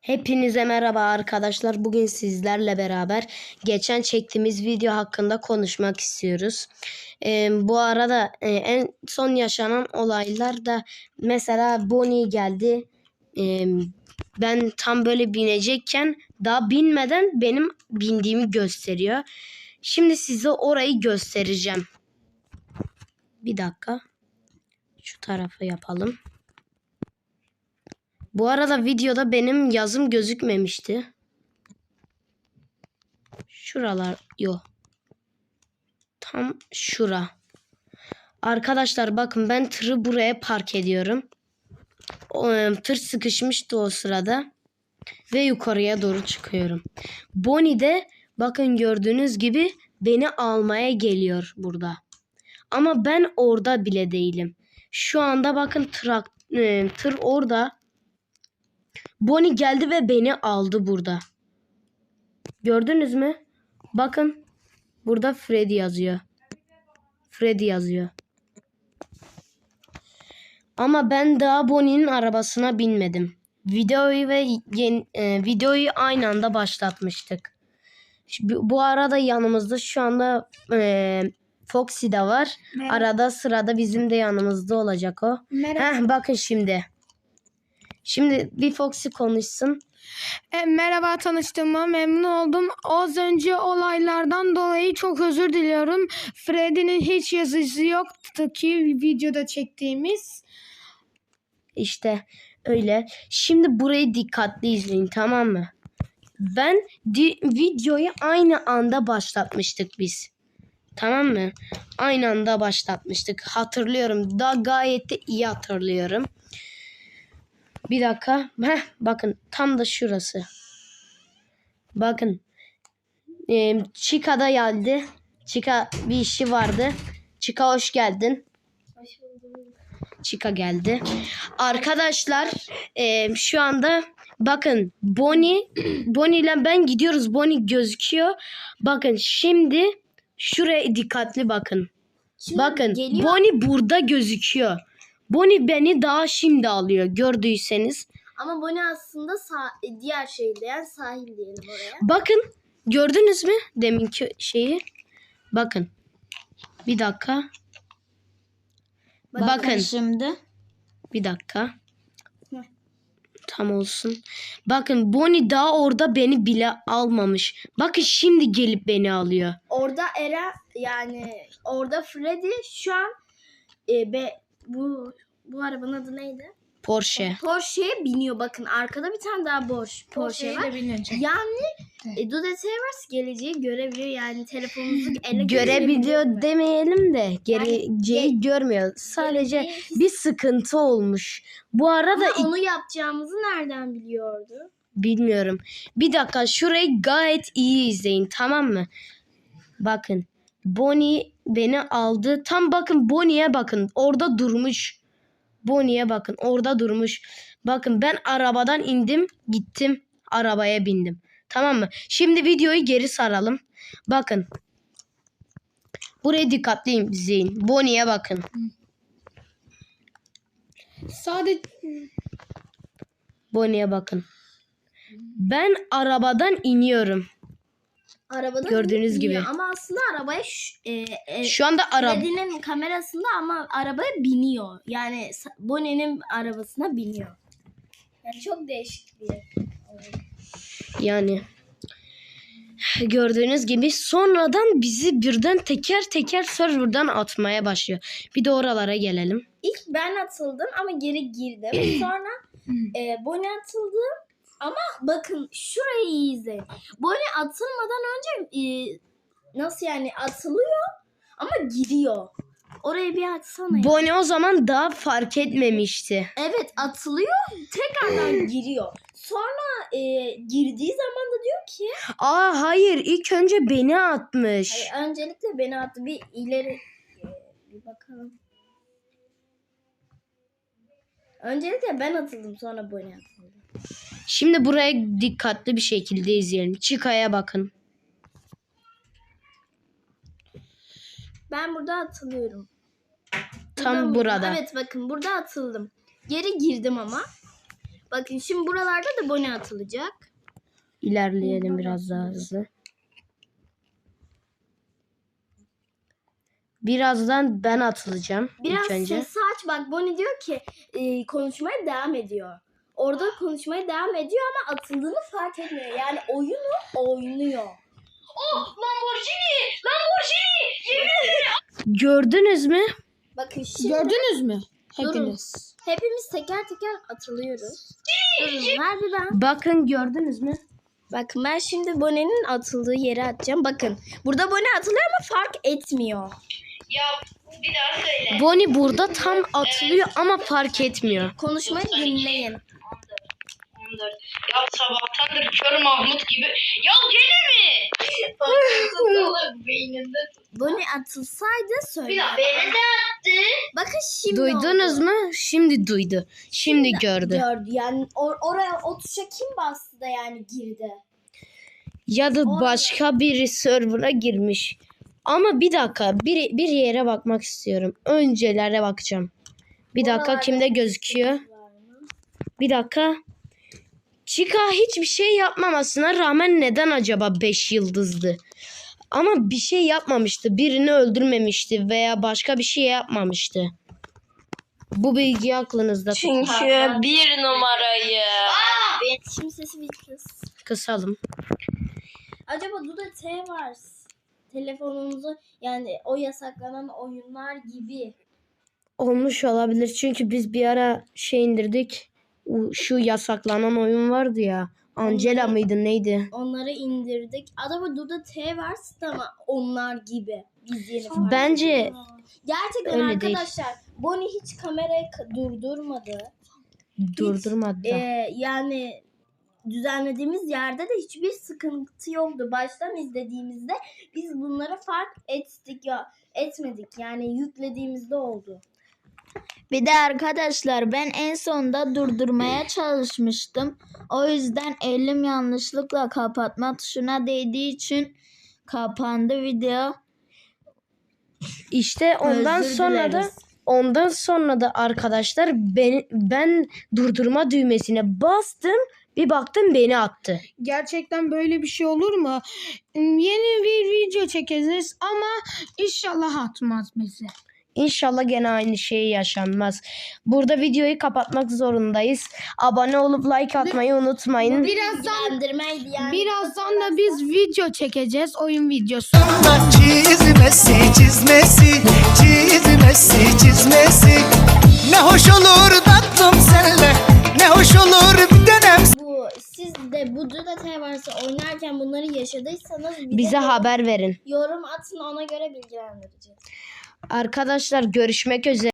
Hepinize merhaba arkadaşlar. Bugün sizlerle beraber geçen çektiğimiz video hakkında konuşmak istiyoruz. Ee, bu arada e, en son yaşanan olaylar da mesela Bonnie geldi. Ee, ben tam böyle binecekken daha binmeden benim bindiğimi gösteriyor. Şimdi size orayı göstereceğim. Bir dakika. Şu tarafa yapalım. Bu arada videoda benim yazım gözükmemişti. Şuralar yok. Tam şura. Arkadaşlar bakın ben tırı buraya park ediyorum. O, tır sıkışmıştı o sırada. Ve yukarıya doğru çıkıyorum. Bonnie de bakın gördüğünüz gibi beni almaya geliyor burada. Ama ben orada bile değilim. Şu anda bakın trak, e, tır orada. Bonnie geldi ve beni aldı burada. Gördünüz mü? Bakın. Burada Freddy yazıyor. Freddy yazıyor. Ama ben daha Bonnie'nin arabasına binmedim. Videoyu ve yeni, e, videoyu aynı anda başlatmıştık. Bu arada yanımızda şu anda e, Foxy de var. Merhaba. Arada sırada bizim de yanımızda olacak o. Merhaba. Heh, bakın şimdi. Şimdi bir Foxy konuşsun. E, merhaba tanıştığıma memnun oldum. Az önce olaylardan dolayı çok özür diliyorum. Freddy'nin hiç yazısı yoktu ki videoda çektiğimiz. İşte öyle. Şimdi burayı dikkatli izleyin tamam mı? Ben videoyu aynı anda başlatmıştık biz. Tamam mı? Aynı anda başlatmıştık. Hatırlıyorum. Da gayet de iyi hatırlıyorum. Bir dakika. Heh, bakın tam da şurası. Bakın. Ee, Chica da geldi. Chica bir işi vardı. Chica hoş geldin. Chica geldi. Arkadaşlar e, şu anda bakın Bonnie Bonnie ile ben gidiyoruz. Bonnie gözüküyor. Bakın şimdi şuraya dikkatli bakın. bakın Bonnie burada gözüküyor. Bonnie beni daha şimdi alıyor gördüyseniz. Ama bu ne aslında sah- diğer şehirde yani sahil diyelim oraya. Bakın gördünüz mü deminki şeyi? Bakın. Bir dakika. Bakın. şimdi. Bir dakika. Tam olsun. Bakın Bonnie daha orada beni bile almamış. Bakın şimdi gelip beni alıyor. Orada Eren yani orada Freddy şu an e, be, bu bu arabanın adı neydi? Porsche. Porsche'ye biniyor bakın arkada bir tane daha Porsche, Porsche var. Yani e, Dude Travers geleceği görebiliyor yani telefonunuzu ele Görebiliyor demeyelim de geleceği görmüyor. Sadece bir sıkıntı olmuş. Bu arada Ama onu yapacağımızı nereden biliyordu? Bilmiyorum. Bir dakika şurayı gayet iyi izleyin tamam mı? Bakın. Bonnie beni aldı. Tam bakın Bonnie'ye bakın. Orada durmuş. Bonnie'ye bakın. Orada durmuş. Bakın ben arabadan indim. Gittim. Arabaya bindim. Tamam mı? Şimdi videoyu geri saralım. Bakın. Buraya dikkatli izleyin. Bonnie'ye bakın. Sadece Bonnie'ye bakın. Ben arabadan iniyorum. Arabada Gördüğünüz biniyor. gibi. Ama aslında arabaya şu, e, e, Şu anda araba Freddy'nin kamerasında ama arabaya biniyor. Yani Sa- Bonnie'nin arabasına biniyor. Yani çok değişik bir. Yani gördüğünüz gibi sonradan bizi birden teker teker serverdan atmaya başlıyor. Bir de oralara gelelim. İlk ben atıldım ama geri girdim. Sonra e, Bonnie atıldı. Ama bakın şurayı iyi izleyin. Bonnie atılmadan önce e, nasıl yani atılıyor ama giriyor. Orayı bir açsana. ya. Bonnie o zaman daha fark etmemişti. Evet atılıyor tekrardan giriyor. Sonra e, girdiği zaman da diyor ki Aa hayır ilk önce beni atmış. Hayır, öncelikle beni attı. Bir ileri e, bir bakalım. Öncelikle ben atıldım sonra Bonnie atıldı. Şimdi buraya dikkatli bir şekilde izleyelim. Chica'ya bakın. Ben burada atılıyorum. Tam Burada- burada. Evet bakın burada atıldım. Geri girdim ama. Bakın şimdi buralarda da bone atılacak. İlerleyelim biraz daha hızlı. Birazdan ben atılacağım Biraz önce. sesi aç bak Bonnie diyor ki e, konuşmaya devam ediyor. Orada konuşmaya devam ediyor ama atıldığını fark etmiyor. Yani oyunu oynuyor. Oh Lamborghini! Lamborghini! Gördünüz mü? Bakın şimdi Gördünüz mü? Durun. Hepiniz. hepimiz teker teker atılıyoruz. Durun ver bir ben. Bakın gördünüz mü? Bakın ben şimdi Bonnie'nin atıldığı yere atacağım. Bakın burada Bonnie atılıyor ama fark etmiyor. Ya bir daha söyle. Bonnie burada tam atılıyor ama fark etmiyor. Konuşmayı dinleyin. 14. Ya sabahtandır kör Mahmut gibi. Ya gene mi? Beyninde. Bonnie atılsaydı Bir söyle. daha beni de attı. Bakın şimdi Duydunuz oldu. mu? Şimdi duydu. Şimdi gördü. Gördü. Yani or- oraya o tuşa kim bastı da yani girdi. Ya da başka biri server'a girmiş. Ama bir dakika bir, bir yere bakmak istiyorum. Öncelere bakacağım. Bir dakika Oralarda kimde gözüküyor? Bir dakika. Chica hiçbir şey yapmamasına rağmen neden acaba 5 yıldızdı? Ama bir şey yapmamıştı. Birini öldürmemişti veya başka bir şey yapmamıştı. Bu bilgi aklınızda. tutun. bir numarayı. Şimdi sesi bir kız. Kısalım. Acaba Duda T var. Telefonumuzu yani o yasaklanan oyunlar gibi. Olmuş olabilir çünkü biz bir ara şey indirdik. Şu yasaklanan oyun vardı ya. Angela mıydı neydi? Onları indirdik. Acaba Duda T var ama onlar gibi. Biz yeni fark Bence ettik. Gerçekten öyle değil. arkadaşlar Bonnie hiç kamerayı ka- durdurmadı. durdurmadı. da. Ee, yani düzenlediğimiz yerde de hiçbir sıkıntı yoktu. Baştan izlediğimizde biz bunları fark ettik ya etmedik. Yani yüklediğimizde oldu. Bir de arkadaşlar ben en sonda durdurmaya çalışmıştım. O yüzden elim yanlışlıkla kapatma tuşuna değdiği için kapandı video. İşte ondan Özür sonra da dileriz. ondan sonra da arkadaşlar ben ben durdurma düğmesine bastım. Bir baktım beni attı. Gerçekten böyle bir şey olur mu? Yeni bir video çekeceğiz ama inşallah atmaz bizi. İnşallah gene aynı şey yaşanmaz. Burada videoyu kapatmak zorundayız. Abone olup like atmayı unutmayın. Birazdan birazdan da biz video çekeceğiz. Oyun videosu. Çizmesi çizmesi çizmesi çizmesi Ne hoş olur tatlım senle Ne hoş olur bir dönem bu siz de bu T varsa oynarken bunları yaşadıysanız bir de Bize haber verin. yorum atın ona göre bilgilendireceğiz. Arkadaşlar görüşmek üzere.